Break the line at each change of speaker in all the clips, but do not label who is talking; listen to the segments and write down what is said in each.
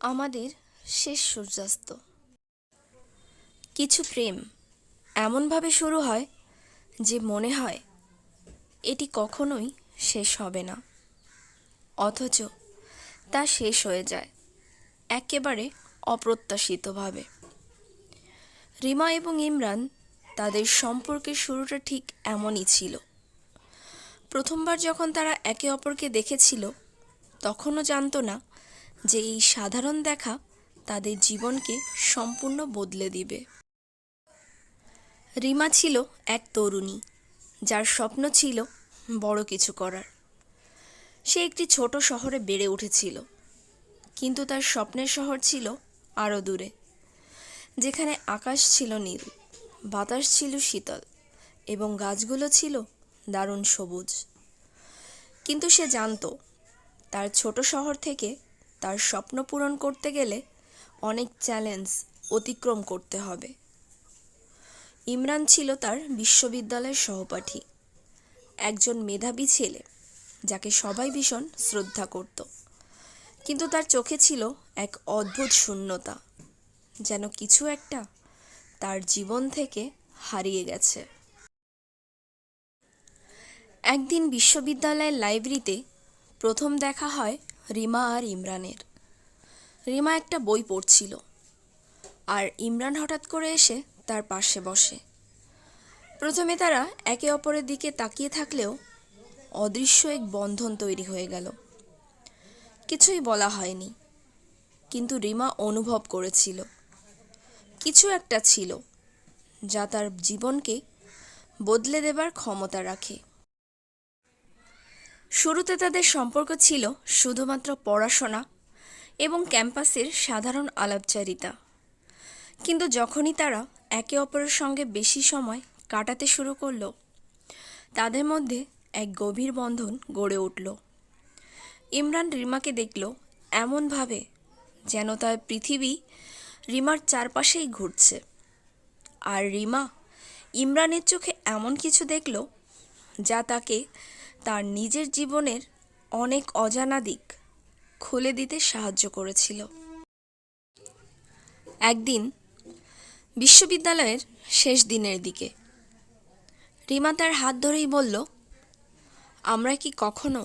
আমাদের শেষ সূর্যাস্ত। কিছু প্রেম এমনভাবে শুরু হয় যে মনে হয় এটি কখনোই শেষ হবে না। অথচ তা শেষ হয়ে যায় একেবারে অপ্রত্যাশিতভাবে। রিমা এবং ইমরান তাদের সম্পর্কের শুরুটা ঠিক এমনই ছিল। প্রথমবার যখন তারা একে অপরকে দেখেছিল, তখনও জানতো না যে এই সাধারণ দেখা তাদের জীবনকে সম্পূর্ণ বদলে দিবে। রিমা ছিল এক তরুণী, যার স্বপ্ন ছিল বড় কিছু করার। সে একটি ছোট শহরে বেড়ে উঠেছিল, কিন্তু তার স্বপ্নের শহর ছিল আরও দূরে, যেখানে আকাশ ছিল নীল, বাতাস ছিল শীতল এবং গাছগুলো ছিল দারুণ সবুজ। কিন্তু সে জানতো, তার ছোট শহর থেকে তার স্বপ্ন পূরণ করতে গেলে অনেক চ্যালেঞ্জ অতিক্রম করতে হবে। ইমরান ছিল তার বিশ্ববিদ্যালয়ের সহপাঠী। একজন মেধাবী ছেলে যাকে সবাই ভীষণ শ্রদ্ধা করত। কিন্তু তার চোখে ছিল এক অদ্ভুত শূন্যতা, যেন কিছু একটা তার জীবন থেকে হারিয়ে গেছে। একদিন বিশ্ববিদ্যালয়ের লাইব্রেরিতে প্রথম দেখা হয় রিমা আর ইমরানের। রিমা একটা বই পড়ছিল আর ইমরান হঠাৎ করে এসে তার পাশে বসে। প্রথমে তারা একে অপরের দিকে তাকিয়ে থাকলেও অদৃশ্য এক বন্ধন তৈরি হয়ে গেল। কিছুই বলা হয়নি, কিন্তু রিমা অনুভব করেছিল। কিছু একটা ছিল যা তার জীবনকে বদলে দেবার ক্ষমতা রাখে। শুরুতে তাদের সম্পর্ক ছিল শুধুমাত্র পড়াশোনা এবং ক্যাম্পাসের সাধারণ আলাপচারিতা। কিন্তু যখনই তারা একে অপরের সঙ্গে বেশি সময় কাটাতে শুরু করল, তাদের মধ্যে এক গভীর বন্ধন গড়ে উঠল। ইমরান রিমাকে দেখল এমনভাবে যেন তার পৃথিবী রিমার চারপাশেই ঘুরছে। আর রিমা ইমরানের চোখে এমন কিছু দেখল যা তাকে তার নিজের জীবনের অনেক অজানা দিক খুলে দিতে সাহায্য করেছিল। একদিন বিশ্ববিদ্যালয়ের শেষ দিনের দিকে রিমা তার হাত ধরেই বলল, আমরা কি কখনো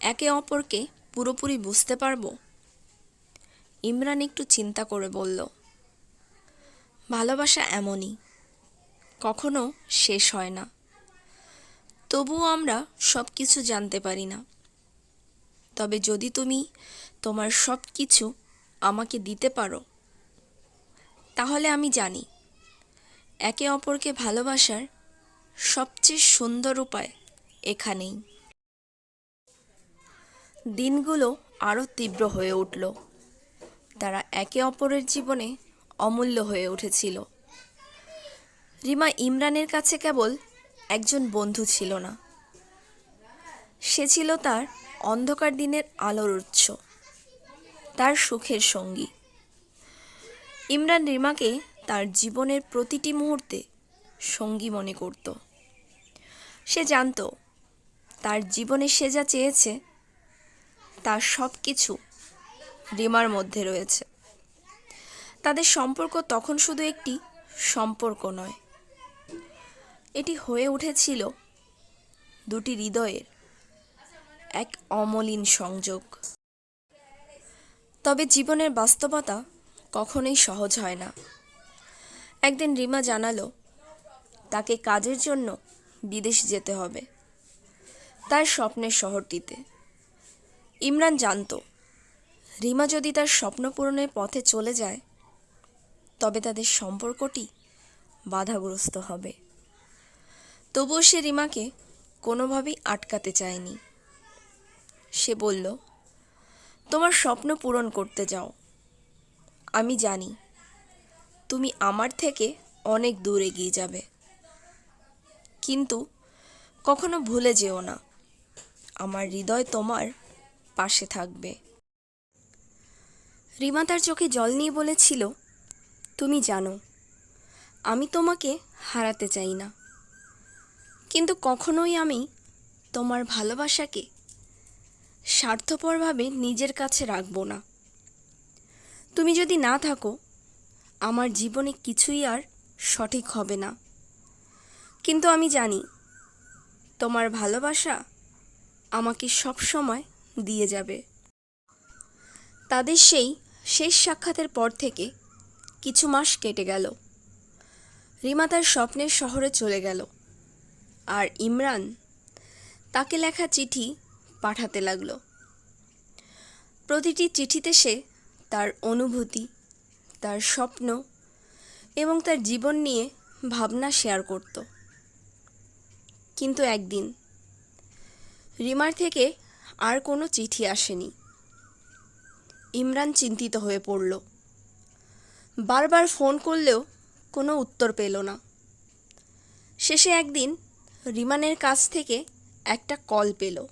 একে অপরকে পুরোপুরি বুঝতে পারব? ইমরান একটু চিন্তা করে বলল, ভালোবাসা এমনই, কখনো শেষ হয় না। তবুও আমরা সব কিছু জানতে পারি না। তবে যদি তুমি তোমার সব কিছু আমাকে দিতে পারো, তাহলে আমি জানি একে অপরকে ভালোবাসার সবচেয়ে সুন্দর উপায় এখানেই। দিনগুলো আরও তীব্র হয়ে উঠল। তারা একে অপরের জীবনে অমূল্য হয়ে উঠেছিল। রিমা ইমরানের কাছে কেবল একজন বন্ধু ছিল না। সে ছিল তার অন্ধকার দিনের আলোর উৎস, তার সুখের সঙ্গী। ইমরান রিমাকে তার জীবনের প্রতিটি মুহূর্তে সঙ্গী মনে করত। সে জানত, তার জীবনে সে যা চেয়েছে তার সব কিছু রিমার মধ্যে রয়েছে। তাদের সম্পর্ক তখন শুধু একটি সম্পর্ক নয় এটি হয়ে উঠেছিল দুটি হৃদয়ের এক অমলিন সংযোগ। তবে জীবনের বাস্তবতা কখনোই সহজ হয় না। একদিন রিমা জানালো, তাকে কাজের জন্য বিদেশ যেতে হবে, তার স্বপ্নের শহরটিতে। ইমরান জানতো, রিমা যদি তার স্বপ্ন পূরণের পথে চলে যায়, তবে তাদের সম্পর্কটি বাধাগ্রস্ত হবে। তবুও সে রিমাকে কোনোভাবেই আটকাতে চায়নি। সে বলল, তোমার স্বপ্ন পূরণ করতে যাও। আমি জানি তুমি আমার থেকে অনেক দূর এগিয়ে যাবে। কিন্তু কখনো ভুলে যেও না, আমার হৃদয় তোমার পাশে থাকবে রিমা তার চোখে জল নিয়ে বলেছিল, তুমি জানো, আমি তোমাকে হারাতে চাই না। কিন্তু কখনোই আমি তোমার ভালোবাসাকে স্বার্থপরভাবে নিজের কাছে রাখব না। তুমি যদি না থাকো, আমার জীবনে কিছুই আর সঠিক হবে না। কিন্তু আমি জানি, তোমার ভালোবাসা আমাকে সব সময় দিয়ে যাবে। তাদের সেই শেষ সাক্ষাতের পর থেকে কিছু মাস কেটে গেল। রিমা তার স্বপ্নের শহরে চলে গেল। আর ইমরান তাকে লেখা চিঠি পাঠাতে লাগল। প্রতিটি চিঠিতে সে তার অনুভূতি, তার স্বপ্ন এবং তার জীবন নিয়ে ভাবনা শেয়ার করত। কিন্তু একদিন রিমার থেকে আর কোনো চিঠি আসেনি। ইমরান চিন্তিত হয়ে পড়ল। বারবার ফোন করলেও কোনো উত্তর পেল না। শেষে একদিন রিমানের কাছ থেকে একটা কল পেল।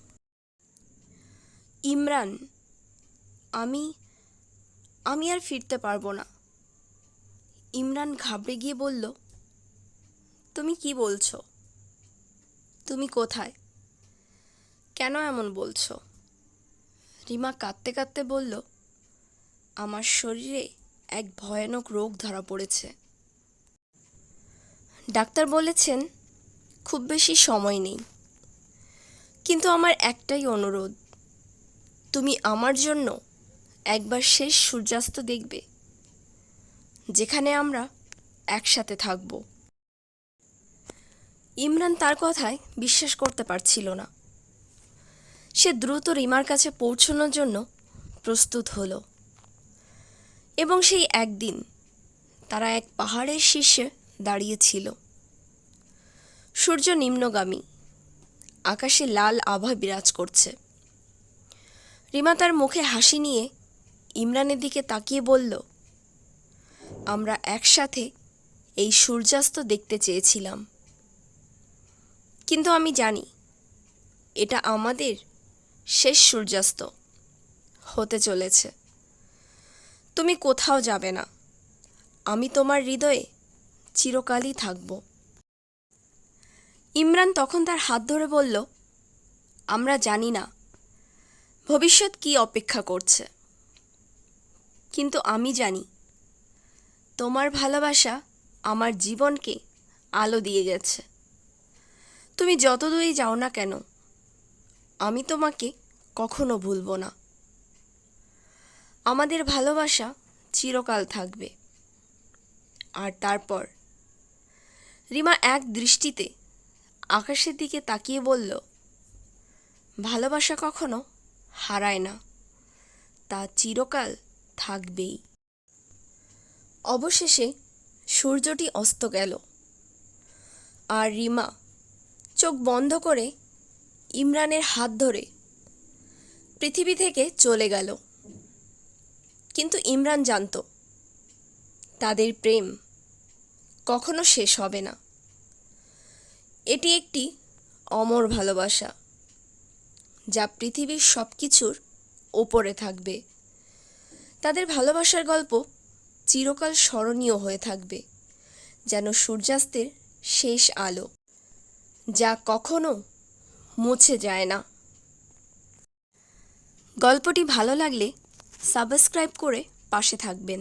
ইমরান, আমি আমি আর ফিরতে পারব না। ইমরান ঘাবড়ে গিয়ে বলল, তুমি কি বলছো? তুমি কোথায়? কেন এমন বলছো? রিমা কাঁদতে কাঁদতে বলল, আমার শরীরে এক ভয়ানক রোগ ধরা পড়েছে। ডাক্তার বলেছেন খুব বেশি সময় নেই। কিন্তু আমার একটাই অনুরোধ, তুমি আমার জন্য একবার শেষ সূর্যাস্ত দেখবে, যেখানে আমরা একসাথে থাকব। ইমরান তার কথায় বিশ্বাস করতে পারছিল না। সে দ্রুত রিমার কাছে পৌঁছানোর জন্য প্রস্তুত হলো। এবং সেই একদিন তারা এক পাহাড়ের শীর্ষে দাঁড়িয়েছিল সূর্য নিম্নগামী। আকাশে লাল আভা বিরাজ করছে। রিমা তার মুখে হাসি নিয়ে ইমরানের দিকে তাকিয়ে বলল, আমরা একসাথে এই সূর্যাস্ত দেখতে চেয়েছিলাম। কিন্তু আমি জানি এটা আমাদের শেষ সূর্যাস্ত হতে চলেছে। তুমি কোথাও যাবে না। আমি তোমার হৃদয়ে চিরকালই থাকব। ইমরান তখন তার হাত ধরে বলল, আমরা জানি না। ভবিষ্যৎ কি অপেক্ষা করছে। কিন্তু আমি জানি, তোমার ভালোবাসা আমার জীবনকে আলো দিয়ে গেছে। তুমি যত দূরেই যাও না কেন, আমি তোমাকে কখনো ভুলবো না। আমাদের ভালোবাসা চিরকাল থাকবে। আর তারপর, রিমা এক দৃষ্টিতে আকাশের দিকে তাকিয়ে বলল, ভালোবাসা কখনো হারায় না। তা চিরকাল থাকবেই। অবশেষে সূর্যটি অস্ত গেল। আর রিমা চোখ বন্ধ করে ইমরানের হাত ধরে পৃথিবী থেকে চলে গেল। কিন্তু ইমরান জানত, তাদের প্রেম কখনো শেষ হবে না। এটি একটি অমর ভালোবাসা, যা পৃথিবীর সব কিছুর ওপরে থাকবে। তাদের ভালোবাসার গল্প চিরকাল স্মরণীয় হয়ে থাকবে, যেন সূর্যাস্তের শেষ আলো যা কখনো মুছে যায় না। গল্পটি ভালো লাগলে সাবস্ক্রাইব করে পাশে থাকবেন।